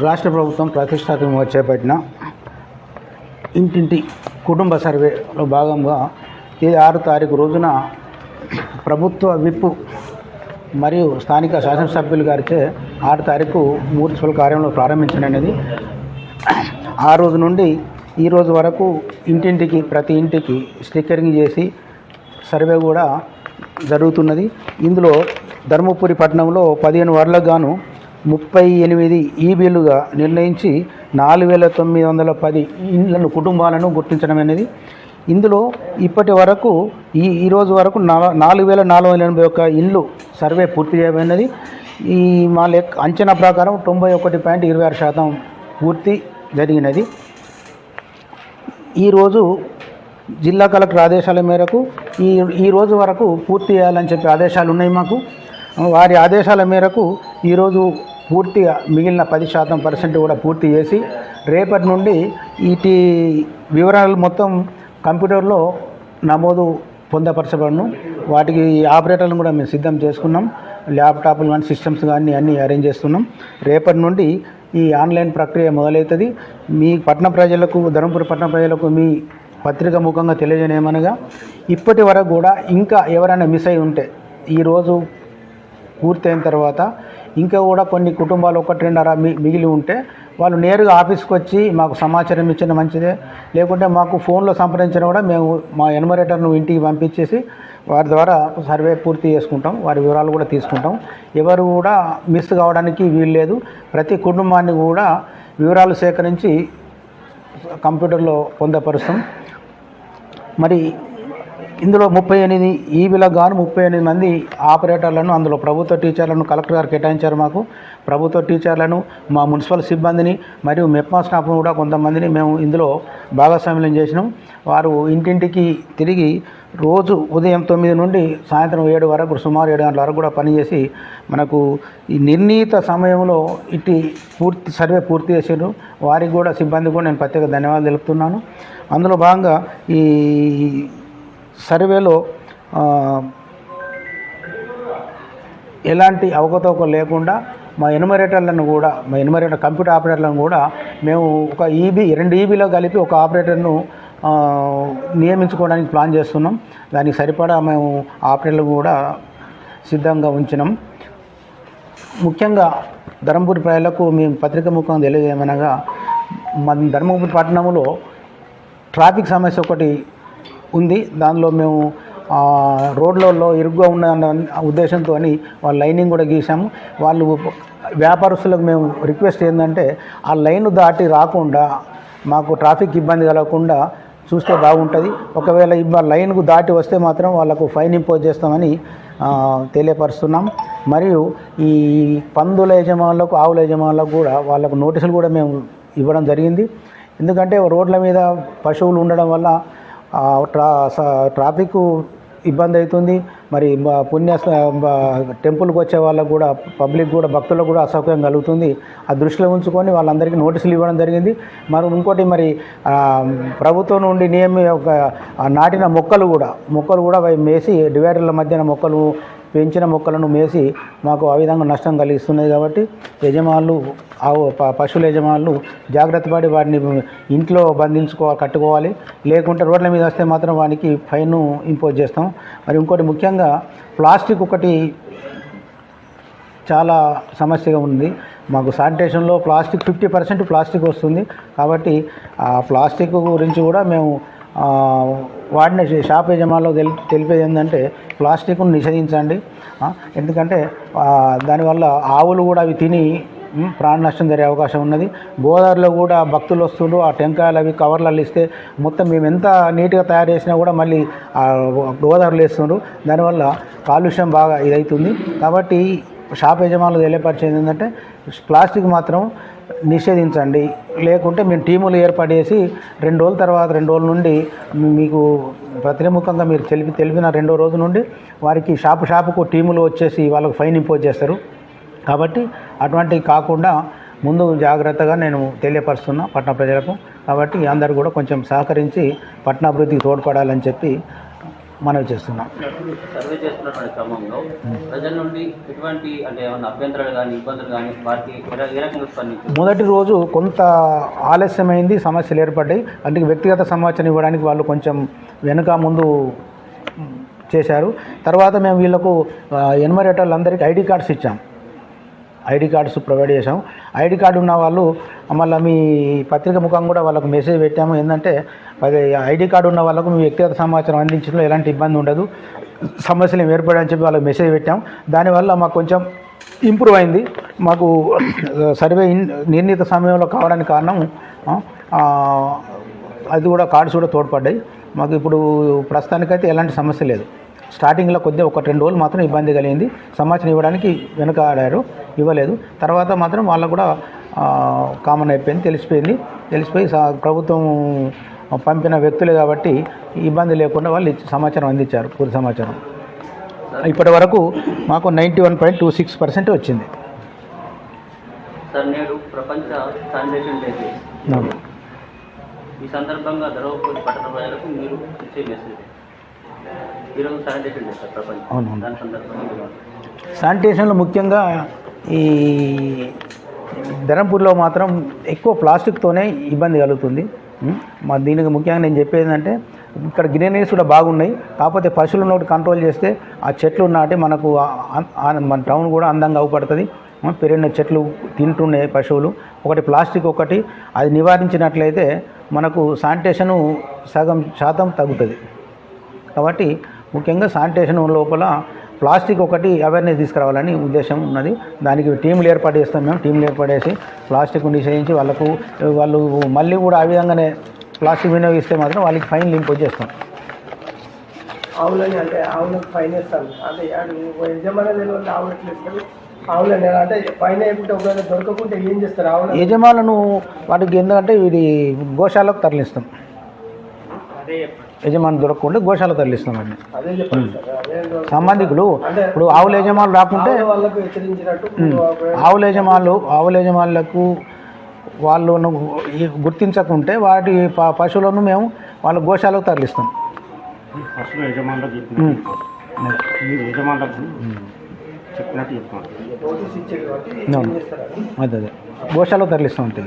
రాష్ట్ర ప్రభుత్వం ప్రతిష్టాత్మకంగా చేపట్టిన ఇంటింటి కుటుంబ సర్వేలో భాగంగా ఇది ఆరు తారీఖు రోజున ప్రభుత్వ విప్పు మరియు స్థానిక శాసనసభ్యులు గారిచే ఆరు తారీఖు మున్సిపల్ కార్యంలో ప్రారంభించననేది ఆ రోజు నుండి ఈ రోజు వరకు ఇంటింటికి ప్రతి ఇంటికి స్టిక్కరింగ్ చేసి సర్వే కూడా జరుగుతున్నది. ఇందులో ధర్మపురి పట్టణంలో పదిహేను వార్లకు గాను ముప్పై ఎనిమిది ఈబీలుగా నిర్ణయించి నాలుగు వేల తొమ్మిది వందల పది ఇండ్లను కుటుంబాలను గుర్తించడం అనేది. ఇందులో ఇప్పటి వరకు ఈ ఈరోజు వరకు నాలుగు వేల నాలుగు వందల ఎనభై ఒక్క ఇండ్లు సర్వే పూర్తి చేయబడినది. ఈ మా లెక్క అంచనా ప్రకారం తొంభై ఒకటి పాయింట్ ఇరవై ఆరు శాతం పూర్తి జరిగినది. ఈరోజు జిల్లా కలెక్టర్ ఆదేశాల మేరకు ఈ ఈ రోజు వరకు పూర్తి చేయాలని చెప్పి ఆదేశాలు ఉన్నాయి మాకు. వారి ఆదేశాల మేరకు ఈరోజు పూర్తిగా మిగిలిన పది శాతం పర్సెంట్ కూడా పూర్తి చేసి రేపటి నుండి వీటి వివరాలు మొత్తం కంప్యూటర్లో నమోదు పొందపరచబడను. వాటికి ఆపరేటర్లను కూడా మేము సిద్ధం చేసుకున్నాం. ల్యాప్టాప్లు కానీ సిస్టమ్స్ కానీ అన్నీ అరేంజ్ చేస్తున్నాం. రేపటి నుండి ఈ ఆన్లైన్ ప్రక్రియ మొదలవుతుంది. మీ పట్టణ ప్రజలకు ధర్మపురి పట్టణ ప్రజలకు మీ పత్రిక ముఖంగా తెలియజేయమనగా ఇప్పటి వరకు కూడా ఇంకా ఎవరైనా మిస్ అయి ఉంటే ఈరోజు పూర్తయిన తర్వాత ఇంకా కూడా కొన్ని కుటుంబాలు ఒకటి రెండర మిగిలి ఉంటే వాళ్ళు నేరుగా ఆఫీస్కి వచ్చి మాకు సమాచారం ఇచ్చిన మంచిదే. లేకుంటే మాకు ఫోన్లో సంప్రదించిన కూడా మేము మా ఎన్మరేటర్ను ఇంటికి పంపించేసి వారి ద్వారా సర్వే పూర్తి చేసుకుంటాం. వారి వివరాలు కూడా తీసుకుంటాం. ఎవరు కూడా మిస్ కావడానికి వీలు లేదు. ప్రతి కుటుంబాన్ని కూడా వివరాలు సేకరించి కంప్యూటర్లో పొందపరుస్తాం. మరి ఇందులో ముప్పై ఎనిమిది ఈవీలకు గాను ముప్పై ఎనిమిది మంది ఆపరేటర్లను అందులో ప్రభుత్వ టీచర్లను కలెక్టర్ గారు కేటాయించారు మాకు. ప్రభుత్వ టీచర్లను మా మున్సిపల్ సిబ్బందిని మరియు మెప్మా స్టాఫ్ను కూడా కొంతమందిని మేము ఇందులో భాగస్వామ్యం చేసినాం. వారు ఇంటింటికి తిరిగి రోజు ఉదయం తొమ్మిది నుండి సాయంత్రం ఏడు వరకు సుమారు ఏడు గంటల వరకు కూడా పనిచేసి మనకు ఈ నిర్ణీత సమయంలో ఇట్టి పూర్తి సర్వే పూర్తి చేసారు వారికి కూడా సిబ్బంది కూడా నేను ప్రత్యేక ధన్యవాదాలు తెలుపుతున్నాను. అందులో భాగంగా ఈ సర్వేలో ఎలాంటి అవకతవకలు లేకుండా మా ఎనుమరేటర్లను కూడా మా ఎనుమరేటర్ కంప్యూటర్ ఆపరేటర్లను కూడా మేము ఒక ఈబీ రెండు ఈబీలో కలిపి ఒక ఆపరేటర్ను నియమించుకోవడానికి ప్లాన్ చేస్తున్నాం. దానికి సరిపడా మేము ఆపరేటర్లు కూడా సిద్ధంగా ఉంచినాం. ముఖ్యంగా ధర్మపురి ప్రజలకు మేము పత్రిక ముఖం తెలియజేయమనగా మన ధర్మపురి పట్టణంలో ట్రాఫిక్ సమస్య ఒకటి ఉంది. దానిలో మేము రోడ్లలో ఇరుగ్గా ఉన్న ఉద్దేశంతో అని వాళ్ళ లైనింగ్ కూడా గీసాము వాళ్ళు వ్యాపారస్తులకు మేము రిక్వెస్ట్ ఏంటంటే ఆ లైన్ దాటి రాకుండా మాకు ట్రాఫిక్ ఇబ్బంది కలగకుండా చూస్తే బాగుంటుంది. ఒకవేళ ఇబ్బ లైన్కు దాటి వస్తే మాత్రం వాళ్ళకు ఫైన్ ఇంపోజ్ చేస్తామని తెలియపరుస్తున్నాం. మరియు ఈ పందుల యజమానులకు ఆవుల యజమానులకు కూడా వాళ్ళకు నోటీసులు కూడా మేము ఇవ్వడం జరిగింది. ఎందుకంటే రోడ్ల మీద పశువులు ఉండడం వల్ల ట్రా స- ట్రాఫిక్ ఇబ్బంది అవుతుంది. మరి పుణ్య టెంపుల్కి వచ్చే వాళ్ళకు కూడా పబ్లిక్ కూడా భక్తులకు కూడా అసౌకర్యం కలుగుతుంది. ఆ దృష్టిలో ఉంచుకొని వాళ్ళందరికీ నోటీసులు ఇవ్వడం జరిగింది. మరి ఇంకోటి మరి ప్రభుత్వం నుండి నియమి ఒక నాటిన మొక్కలు కూడా మొక్కలు కూడా అవి మేసి డివైడర్ల మధ్యన మొక్కలు పెంచిన మొక్కలను మేసి మాకు ఆ విధంగా నష్టం కలిగిస్తున్నది కాబట్టి యజమానులు ఆవు పశువుల యజమానులు జాగ్రత్త పడి వాటిని ఇంట్లో బంధించుకో కట్టుకోవాలి. లేకుంటే రోడ్ల మీద వస్తే మాత్రం వానికి ఫైన్ ఇంపోజ్ చేస్తాం. మరి ఇంకోటి ముఖ్యంగా ప్లాస్టిక్ ఒకటి చాలా సమస్యగా ఉంది. మాకు శానిటేషన్లో ప్లాస్టిక్ ఫిఫ్టీ పర్సెంట్ ప్లాస్టిక్ వస్తుంది. కాబట్టి ఆ ప్లాస్టిక్ గురించి కూడా మేము వాడిన షాప్ యజమానులు తెలి తెలిపేది ఏంటంటే ప్లాస్టిక్ను నిషేధించండి. ఎందుకంటే దానివల్ల ఆవులు కూడా అవి తిని ప్రాణ నష్టం జరిగే అవకాశం ఉన్నది. గోదావరిలో కూడా భక్తులు వస్తుండ్రు. ఆ టెంకాయలు అవి కవర్లలో ఇస్తే మొత్తం మేము ఎంత నీట్గా తయారు చేసినా కూడా మళ్ళీ గోదావరిలో వేస్తుండ్రు. దానివల్ల కాలుష్యం బాగా ఇదవుతుంది కాబట్టి షాప్ యజమానులు తెలియపరిచేది ఏంటంటే ప్లాస్టిక్ మాత్రం నిషేధించండి. లేకుంటే మేము టీములు ఏర్పాటు చేసి రెండు రోజుల తర్వాత రెండు రోజుల నుండి మీకు ప్రతిముఖంగా మీరు తెలిపి తెలిపిన రెండో రోజు నుండి వారికి షాపు షాపుకు టీములు వచ్చేసి వాళ్ళకు ఫైన్ ఇంపోజ్ చేస్తారు. కాబట్టి అటువంటివి కాకుండా ముందు జాగ్రత్తగా నేను తెలియపరుస్తున్నా పట్టణ ప్రజలకు. కాబట్టి అందరూ కూడా కొంచెం సహకరించి పట్టణాభివృద్ధికి తోడ్పడాలని చెప్పి మనవి చేస్తున్నాం. సర్వే చేస్తున్నటువంటి క్రమంలో ప్రజల నుండి ఎటువంటి అంటే అభ్యంతరాలు కానీ ఇబ్బందులు కానీ వారికి ఏ- ఏ రకంగా స్పందించారు? మొదటి రోజు కొంత ఆలస్యమైంది సమస్యలు ఏర్పడ్డాయి. అందుకే వ్యక్తిగత సమాచారం ఇవ్వడానికి వాళ్ళు కొంచెం వెనుక ముందు చేశారు. తర్వాత మేము వీళ్ళకు ఎన్మరేటర్లందరికీ ఐడి కార్డ్స్ ఇచ్చాం. ఐడి కార్డ్స్ ప్రొవైడ్ చేసాం ఐడి కార్డు ఉన్న వాళ్ళు మళ్ళీ మీ పత్రిక ముఖం కూడా వాళ్ళకు మెసేజ్ పెట్టాము. ఏంటంటే అది ఐడి కార్డు ఉన్న వాళ్ళకు మీ వ్యక్తిగత సమాచారం అందించడంలో ఎలాంటి ఇబ్బంది ఉండదు. సమస్యలు ఏర్పడని చెప్పి వాళ్ళకి మెసేజ్ పెట్టాం. దానివల్ల మాకు కొంచెం ఇంప్రూవ్ అయింది. మాకు సర్వే నిర్ణీత సమయంలో కావడానికి కారణం అది కూడా కార్డ్స్ కూడా తోడ్పడ్డాయి. మాకు ఇప్పుడు ప్రస్తుతానికైతే ఎలాంటి సమస్య లేదు. స్టార్టింగ్లో కొద్దిగా ఒక రెండు రోజులు మాత్రం ఇబ్బంది కలిగింది. సమాచారం ఇవ్వడానికి వెనుక ఆడారు ఇవ్వలేదు. తర్వాత మాత్రం వాళ్ళకు కూడా కామన్ అయిపోయింది తెలిసిపోయింది. తెలిసిపోయి ప్రభుత్వం పంపిన వ్యక్తులే కాబట్టి ఇబ్బంది లేకుండా వాళ్ళు సమాచారం అందించారు పూర్తి సమాచారం ఇప్పటి వరకు మాకు ninety one point two six percent వచ్చింది సార్ నేడు ప్రపంచ శానిటేషన్ డే అవును. ఈ సందర్భంగా ధర్మపురి పట్టణ ప్రజలకు మీరు ఇచ్చే మెసేజ్ ఈరోజు శానిటేషన్ డే సార్ ప్రపంచం అవును, అవును. దాని సందర్భంగా మీరు ఏమంటారు? శానిటేషన్లో ముఖ్యంగా ఈ ధరంపూర్లో మాత్రం ఎక్కువ ప్లాస్టిక్తోనే ఇబ్బంది కలుగుతుంది? మా దీనికి ముఖ్యంగా నేను చెప్పేది ఏంటంటే ఇక్కడ గ్రీనరీస్ కూడా బాగున్నాయి. కాకపోతే పశువులను ఒకటి కంట్రోల్ చేస్తే ఆ చెట్లు నాటి మనకు మన టౌన్ కూడా అందంగా అవుపడుతుంది. పెరిగిన చెట్లు తింటున్నాయి పశువులు. ఒకటి ప్లాస్టిక్ ఒకటి. అది నివారించినట్లయితే మనకు శానిటేషను సగం శాతం తగ్గుతుంది. కాబట్టి ముఖ్యంగా శానిటేషన్ లోపల ప్లాస్టిక్ ఒకటి అవేర్నెస్ తీసుకురావాలని ఉద్దేశం ఉన్నది. దానికి టీంలు ఏర్పాటు చేస్తాం మేము. టీంలు ఏర్పాటేసి ప్లాస్టిక్ నిషేధించి వాళ్ళకు వాళ్ళు మళ్ళీ కూడా ఆ విధంగానే ప్లాస్టిక్ వినియోగిస్తే మాత్రం వాళ్ళకి ఫైన్ ఇంపోజ్ చేస్తాం ఆవులని అంటే ఆవులకు ఫైన్ వేస్తాను అంటే ఆడు యజమాని తెలియదు ఆవులు ఎట్లా ఇస్తారు ఆవులని ఎలా? అంటే ఫైన్ వేయకుంటే ఒకవేళ దొరకకుంటే ఏం చేస్తారు ఆవులు యజమానులను వాటికి ఎందుకంటే ఇది గోశాలకు తరలిస్తాం. యజమాని దొరకకుండా గోశాలకు తరలిస్తాం వాటిని అదే చెప్పండి సార్. అదే సంబంధికులు అంటే ఇప్పుడు ఆవుల యజమానులు రాకుంటే ఆవుల యజమానులు ఆవుల యజమానులకు వాళ్ళను గుర్తించకుంటే వాటి ప- పశువులను మేము వాళ్ళ గోశాలకు తరలిస్తాం. పశువుల యజమానులకు యజమానులకు చెప్పినట్టు అదే అదే. గోశాలకు తరలిస్తాం అంతే.